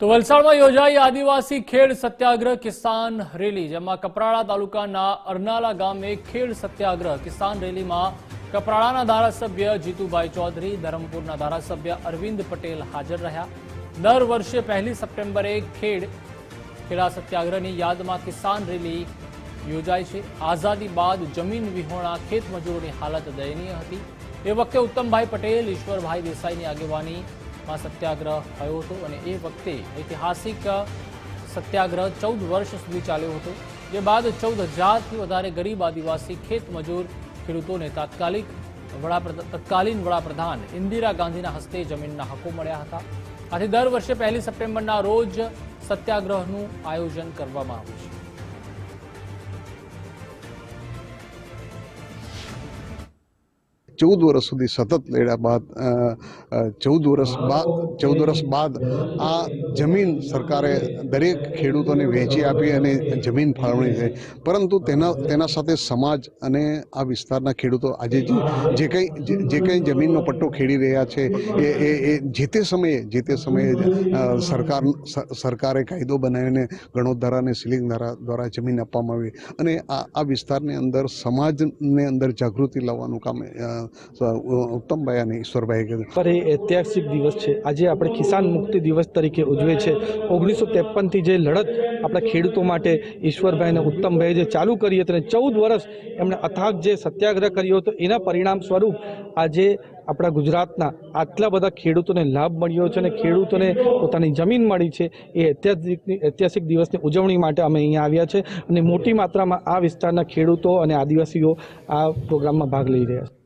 તો વલસાડમાં યોજાઈ આદિવાસી ખેડ સત્યાગ્રહ કિસાન રેલી, જેમાં કપરાડા તાલુકાના અરનાલા ગામે ખેડ સત્યાગ્રહ કિસાન રેલીમાં કપરાડાના ધારાસભ્ય જીતુભાઈ ચૌધરી, ધરમપુરના ધારાસભ્ય અરવિંદ પટેલ હાજર રહ્યા. દર વર્ષે પહેલી સપ્ટેમ્બરે ખેડ ખેડા સત્યાગ્રહની યાદમાં કિસાન રેલી યોજાય છે. આઝાદી બાદ જમીન વિહોણા, ખેત મજૂરોની હાલત દયનીય હતી. એ વખતે ઉત્તમભાઈ પટેલ, ઈશ્વરભાઈ દેસાઈની આગેવાનીમાં સત્યાગ્રહ થયો હતો અને એ વખતે ઐતિહાસિક સત્યાગ્રહ ચૌદ વર્ષ સુધી ચાલ્યો હતો. જે બાદ ચૌદ હજારથી વધારે ગરીબ આદિવાસી ખેત મજૂર ખેડૂતોને તાત્કાલિક વડાપ્રધાન તત્કાલીન વડાપ્રધાન ઇન્દિરા ગાંધીના હસ્તે જમીનના હકો મળ્યા હતા. આથી દર વર્ષે પહેલી સપ્ટેમ્બરના રોજ સત્યાગ્રહનું આયોજન કરવામાં આવ્યું છે. ચૌદ વર્ષ સુધી સતત લડ્યા બાદ ચૌદ વર્ષ બાદ, ચૌદ વર્ષ બાદ આ જમીન સરકારે દરેક ખેડૂતોને વહેંચી આપી અને જમીન ફાળવણી થઈ. પરંતુ તેના તેના સાથે સમાજ અને આ વિસ્તારના ખેડૂતો આજે જે કંઈ, જે- કંઈ જમીનનો પટ્ટો ખેડી રહ્યા છે, એ એ એ જે તે સમયે, જે તે સમયે સરકાર સરકારે કાયદો બનાવીને ગણોદ્ધારા અને સિલિંગ દ્વારા જમીન આપવામાં આવી. અને આ આ વિસ્તારની અંદર સમાજને અંદર જાગૃતિ લાવવાનું કામ ઉત્તમભાઈ અને ઈશ્વરભાઈએ કીધું. પર એ ઐતિહાસિક દિવસ છે. આજે આપણે કિસાન મુક્તિ દિવસ તરીકે ઉજવે છે ઓગણીસો ત્રેપનથી જે લડત આપણા ખેડૂતો માટે ઈશ્વરભાઈ અને ઉત્તમભાઈએ જે ચાલુ કરી હતી અને ચૌદ વર્ષ એમણે અથાગ જે સત્યાગ્રહ કર્યો હતો, એના પરિણામ સ્વરૂપ આજે આપણા ગુજરાતના આટલા બધા ખેડૂતોને લાભ મળ્યો છે અને ખેડૂતોને પોતાની જમીન મળી છે. એ ઐતિહાસિક ઐતિહાસિક દિવસની ઉજવણી માટે અમે અહીંયા આવ્યા છે અને મોટી માત્રામાં આ વિસ્તારના ખેડૂતો અને આદિવાસીઓ આ પ્રોગ્રામમાં ભાગ લઈ રહ્યા છે.